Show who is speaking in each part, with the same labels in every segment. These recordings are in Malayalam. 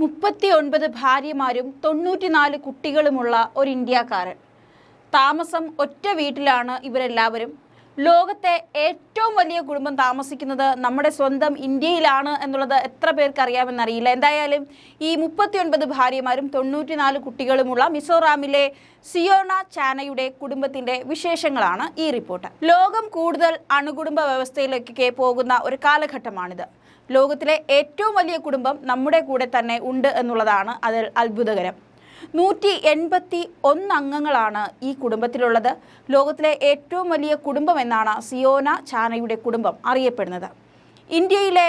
Speaker 1: മുപ്പത്തി ഒൻപത് ഭാര്യമാരും തൊണ്ണൂറ്റിനാല് കുട്ടികളുമുള്ള ഒരു ഇന്ത്യക്കാരൻ. താമസം ഒറ്റ വീട്ടിലാണ് ഇവരെല്ലാവരും. ലോകത്തെ ഏറ്റവും വലിയ കുടുംബം താമസിക്കുന്നത് നമ്മുടെ സ്വന്തം ഇന്ത്യയിലാണ് എന്നുള്ളത് എത്ര പേർക്ക് അറിയാമെന്നറിയില്ല എന്തായാലും ഈ മുപ്പത്തിയൊൻപത് ഭാര്യമാരും തൊണ്ണൂറ്റിനാല് കുട്ടികളുമുള്ള മിസോറാമിലെ സിയോണ ചാനയുടെ കുടുംബത്തിന്റെ വിശേഷങ്ങളാണ് ഈ റിപ്പോർട്ട്. ലോകം കൂടുതൽ അണുകുടുംബ വ്യവസ്ഥയിലേക്ക് പോകുന്ന ഒരു കാലഘട്ടമാണിത്. ലോകത്തിലെ ഏറ്റവും വലിയ കുടുംബം നമ്മുടെ കൂടെ തന്നെ ഉണ്ട് എന്നുള്ളതാണ് അതിൽ അത്ഭുതകരം. നൂറ്റി എൺപത്തി ഒന്ന് അംഗങ്ങളാണ് ഈ കുടുംബത്തിലുള്ളത്. ലോകത്തിലെ ഏറ്റവും വലിയ കുടുംബം എന്നാണ് സിയോന ചാനയുടെ കുടുംബം അറിയപ്പെടുന്നത്. ഇന്ത്യയിലെ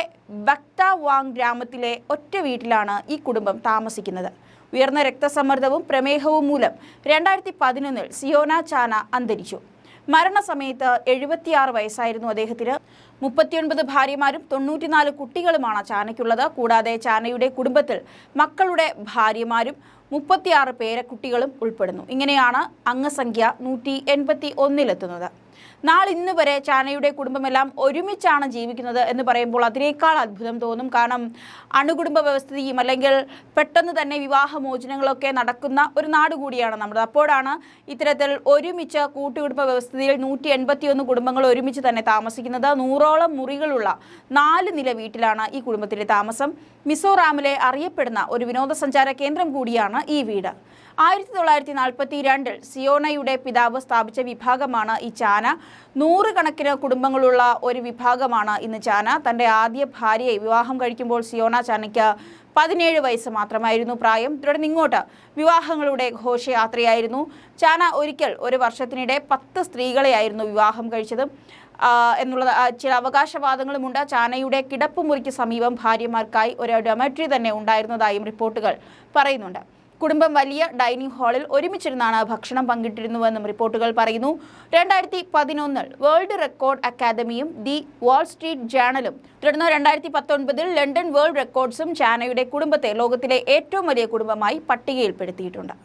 Speaker 1: ബക്താവാങ് ഗ്രാമത്തിലെ ഒറ്റ വീട്ടിലാണ് ഈ കുടുംബം താമസിക്കുന്നത്. ഉയർന്ന രക്തസമ്മർദ്ദവും പ്രമേഹവും മൂലം രണ്ടായിരത്തി പതിനൊന്നിൽ സിയോന ചാന അന്തരിച്ചു. മരണസമയത്ത് എഴുപത്തിയാറ് വയസ്സായിരുന്നു അദ്ദേഹത്തിന്. മുപ്പത്തിയൊൻപത് ഭാര്യമാരും തൊണ്ണൂറ്റിനാല് കുട്ടികളുമാണ് ചാനയ്ക്കുള്ളത്. കൂടാതെ ചാനയുടെ കുടുംബത്തിൽ മക്കളുടെ ഭാര്യമാരും മുപ്പത്തിയാറ് പേരക്കുട്ടികളും ഉൾപ്പെടുന്നു. ഇങ്ങനെയാണ് അംഗസംഖ്യ നൂറ്റി എൺപത്തി ഒന്നിലെത്തുന്നത്. നാളിന്ന് വരെ ചാനയുടെ കുടുംബമെല്ലാം ഒരുമിച്ചാണ് ജീവിക്കുന്നത് എന്ന് പറയുമ്പോൾ അതിനേക്കാൾ അത്ഭുതം തോന്നും. കാരണം അണുകുടുംബ വ്യവസ്ഥയും അല്ലെങ്കിൽ പെട്ടെന്ന് തന്നെ വിവാഹമോചനങ്ങളൊക്കെ നടക്കുന്ന ഒരു നാട് കൂടിയാണ് നമ്മുടെ. അപ്പോഴാണ് ഇത്തരത്തിൽ ഒരുമിച്ച് കൂട്ടുകുടുംബ വ്യവസ്ഥയിൽ നൂറ്റി എൺപത്തിയൊന്ന് കുടുംബങ്ങൾ ഒരുമിച്ച് തന്നെ താമസിക്കുന്നത്. നൂറോളം മുറികളുള്ള നാല് നില വീട്ടിലാണ് ഈ കുടുംബത്തിലെ താമസം. മിസോറാമിലെ അറിയപ്പെടുന്ന ഒരു വിനോദസഞ്ചാര കേന്ദ്രം കൂടിയാണ് ഈ വീട്. ആയിരത്തി തൊള്ളായിരത്തി നാൽപ്പത്തി രണ്ടിൽ സിയോണയുടെ പിതാവ് സ്ഥാപിച്ച വിഭാഗമാണ് ഈ ചാന നൂറുകണക്കിന് കുടുംബങ്ങളുള്ള ഒരു വിഭാഗമാണ് ഇന്ന് ചാന. തന്റെ ആദ്യ ഭാര്യയെ വിവാഹം കഴിക്കുമ്പോൾ സിയോണ ചാനയ്ക്ക് പതിനേഴ് വയസ്സ് മാത്രമായിരുന്നു പ്രായം. തുടർന്ന് ഇങ്ങോട്ട് വിവാഹങ്ങളുടെ ഘോഷയാത്രയായിരുന്നു. ചാന ഒരിക്കൽ ഒരു വർഷത്തിനിടെ പത്ത് സ്ത്രീകളെയായിരുന്നു വിവാഹം കഴിച്ചത്. എന്നുള്ള എന്നുള്ളത് ചില അവകാശവാദങ്ങളുമുണ്ട്. ചാനയുടെ കിടപ്പുമുറിക്ക് സമീപം ഭാര്യമാർക്കായി ഒരു ഡൊമറ്ററി തന്നെ ഉണ്ടായിരുന്നതായും റിപ്പോർട്ടുകൾ പറയുന്നുണ്ട്. കുടുംബം വലിയ ഡൈനിങ് ഹാളിൽ ഒരുമിച്ചിരുന്നാണ് ഭക്ഷണം പങ്കിട്ടിരുന്നുവെന്നും റിപ്പോർട്ടുകൾ പറയുന്നു. രണ്ടായിരത്തി പതിനൊന്നിൽ വേൾഡ് റെക്കോർഡ് അക്കാദമിയും ദി വാൾ സ്ട്രീറ്റ് ജേണലും തുടർന്ന് രണ്ടായിരത്തി പത്തൊൻപതിൽ ലണ്ടൻ വേൾഡ് റെക്കോർഡ്സും ചാനയുടെ കുടുംബത്തെ ലോകത്തിലെ ഏറ്റവും വലിയ കുടുംബമായി പട്ടികയിൽപ്പെടുത്തിയിട്ടുണ്ട്.